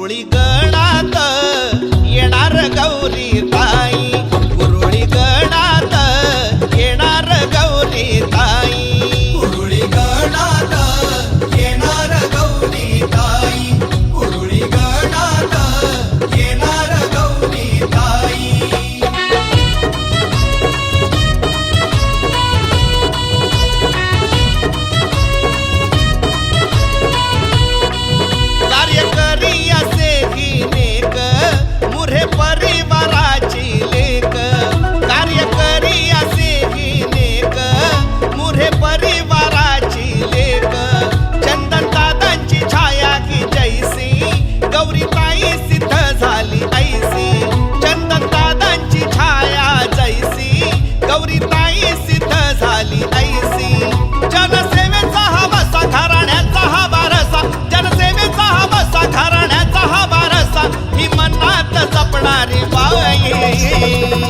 ಸುರುಳಿಗಳಾತ ಎಣರ ಗೌರಿ नाही सिद्ध झाली ऐसी चंदन दादांची छाया जैसी गौरी ताई सिद्ध झाली ऐसी जनसेवेचा हा बसा घराण्याचा हा बारसा जनसेवेचा हा बसा घराण्याचा हा बारसा ही मनात जपणारी बाई.